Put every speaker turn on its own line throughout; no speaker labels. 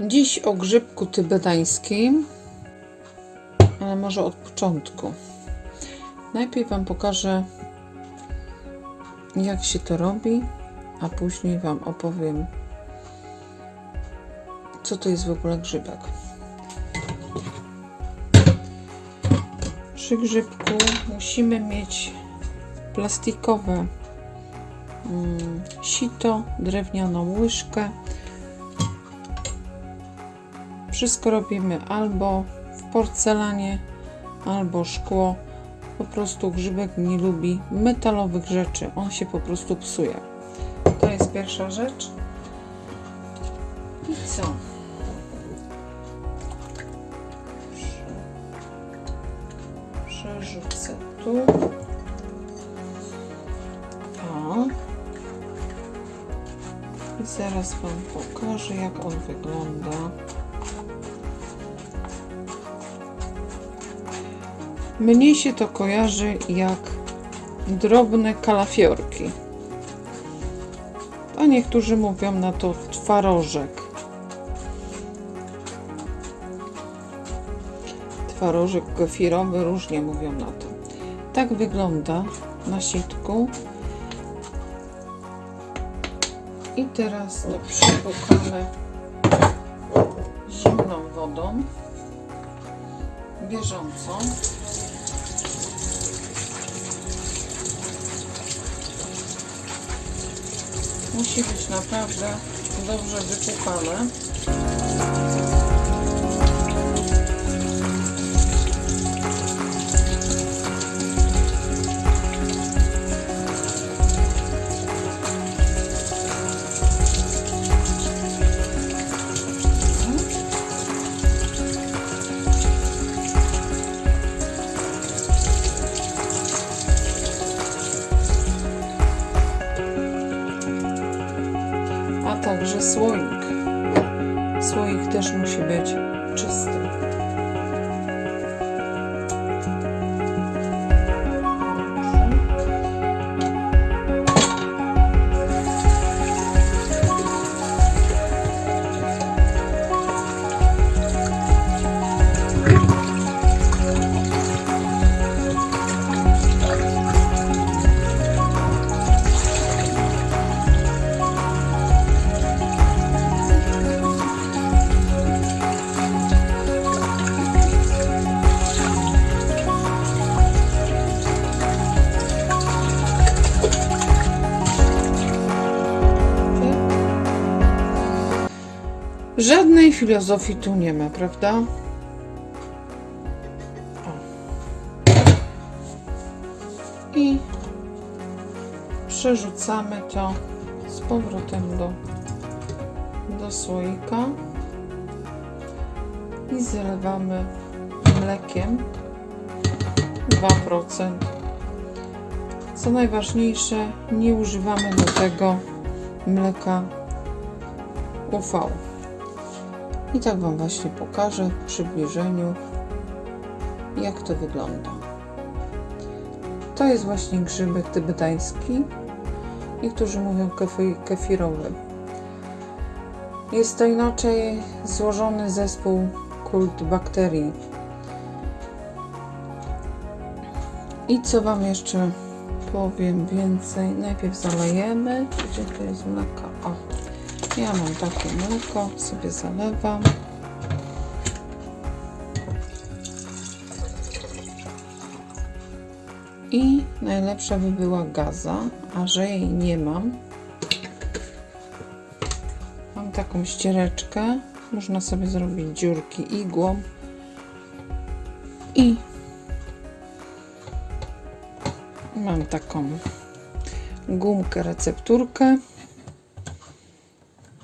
Dziś o grzybku tybetańskim, ale może od początku. Najpierw Wam pokażę, jak się to robi, a później Wam opowiem, co to jest w ogóle grzybek. Przy grzybku musimy mieć plastikowe sito, drewnianą łyżkę. Wszystko robimy albo w porcelanie, albo szkło. Po prostu grzybek nie lubi metalowych rzeczy. On się po prostu psuje. To jest pierwsza rzecz. I co? Prze- Przerzucę tu. I zaraz Wam pokażę, jak on wygląda. Mnie się to kojarzy jak drobne kalafiorki. A niektórzy mówią na to twarożek. Twarożek kefirowy, różnie mówią na to. Tak wygląda na sitku. I teraz to przypłukamy zimną wodą bieżącą. Musi być naprawdę dobrze wypukane. Słoik. Słoik też musi być czysty. Żadnej filozofii tu nie ma, prawda? O. I przerzucamy to z powrotem do, do słoika i zalewamy mlekiem 2%. Co najważniejsze, nie używamy do tego mleka UV. I tak Wam właśnie pokażę w przybliżeniu, jak to wygląda. To jest właśnie grzybek tybetański. Niektórzy mówią kefi, kefirowy. Jest to inaczej złożony zespół kult bakterii. I co Wam jeszcze powiem więcej? Najpierw zalejemy. Gdzie to jest mleka? O, ja mam takie mleko, sobie zalewam. I najlepsza by była gaza, a że jej nie mam, mam taką ściereczkę. Można sobie zrobić dziurki igłą i mam taką gumkę, recepturkę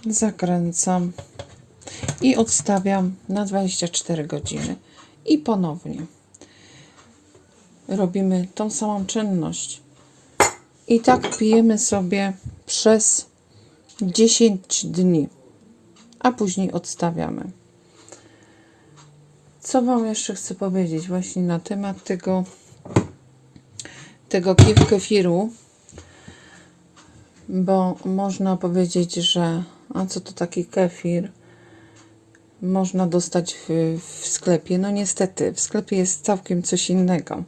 zakręcam i odstawiam na 24 godziny. I ponownie robimy tą samą czynność. I tak pijemy sobie przez 10 dni, a później odstawiamy. Co Wam jeszcze chcę powiedzieć właśnie na temat tego, tego kefiru? bo można powiedzieć, że a co to taki kefir można dostać w, w sklepie. No niestety, w sklepie jest całkiem coś innego.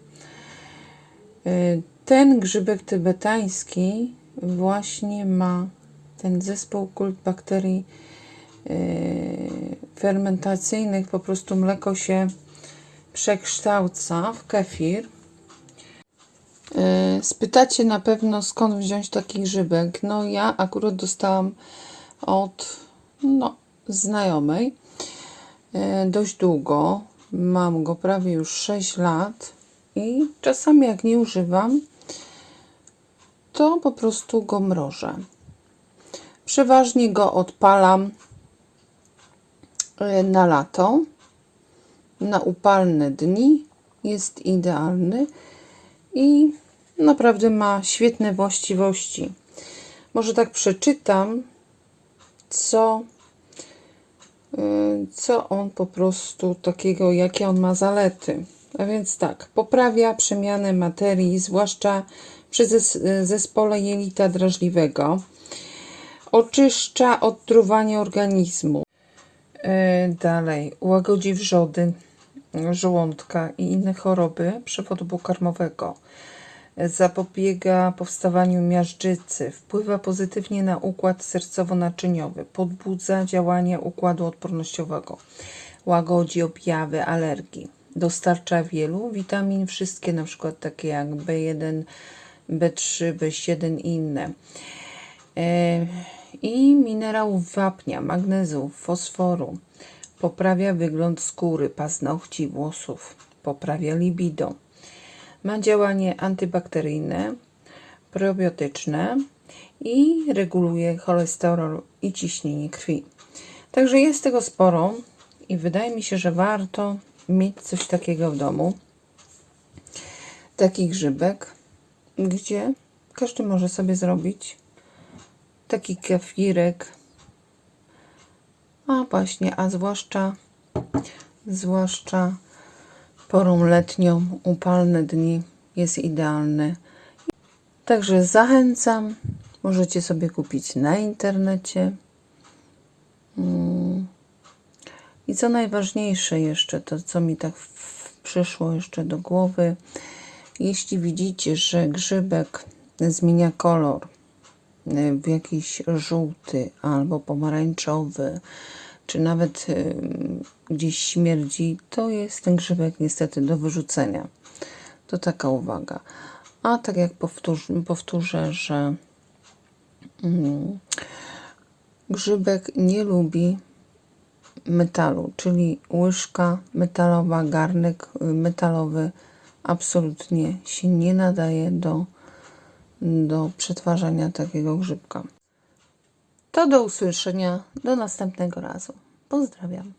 Y, Ten grzybek tybetański właśnie ma ten zespół kult bakterii y, fermentacyjnych. Po prostu mleko się przekształca w kefir. Y, Spytacie na pewno skąd wziąć taki grzybek. No ja akurat dostałam od no, znajomej y, dość długo. Mam go prawie już 6 lat i czasami jak nie używam, to po prostu go mrożę. Przeważnie go odpalam y, na lato, na upalne dni. Jest idealny i naprawdę ma świetne właściwości. Może tak przeczytam, co, y, co on po prostu takiego, jakie on ma zalety. A więc tak, poprawia przemianę materii, zwłaszcza przy zes- zespole jelita drażliwego. Oczyszcza odtruwanie organizmu. E, Dalej, łagodzi wrzody żołądka i inne choroby przewodu pokarmowego. Zapobiega powstawaniu miażdżycy, wpływa pozytywnie na układ sercowo-naczyniowy, podbudza działanie układu odpornościowego, łagodzi objawy alergii, dostarcza wielu witamin, wszystkie na przykład takie jak B1, B3, B7 i inne. E, i minerałów wapnia, magnezu, fosforu. Poprawia wygląd skóry, paznokci, włosów. Poprawia libido. Ma działanie antybakteryjne, probiotyczne i reguluje cholesterol i ciśnienie krwi. Także jest tego sporo i wydaje mi się, że warto mieć coś takiego w domu. Taki grzybek, gdzie każdy może sobie zrobić taki kefirek. A właśnie, a zwłaszcza, zwłaszcza porą letnią, upalne dni jest idealny. Także zachęcam. Możecie sobie kupić na internecie. Mm. I co najważniejsze jeszcze, to co mi tak przyszło jeszcze do głowy, jeśli widzicie, że grzybek zmienia kolor, y, w jakiś żółty albo pomarańczowy, czy nawet y, gdzieś śmierdzi, to jest ten grzybek niestety do wyrzucenia. To taka uwaga. A tak jak powtórz, powtórzę, że mm, grzybek nie lubi metalu, czyli łyżka metalowa, garnek y, metalowy absolutnie się nie nadaje do do przetwarzania takiego grzybka. To do usłyszenia do następnego razu. Pozdrawiam.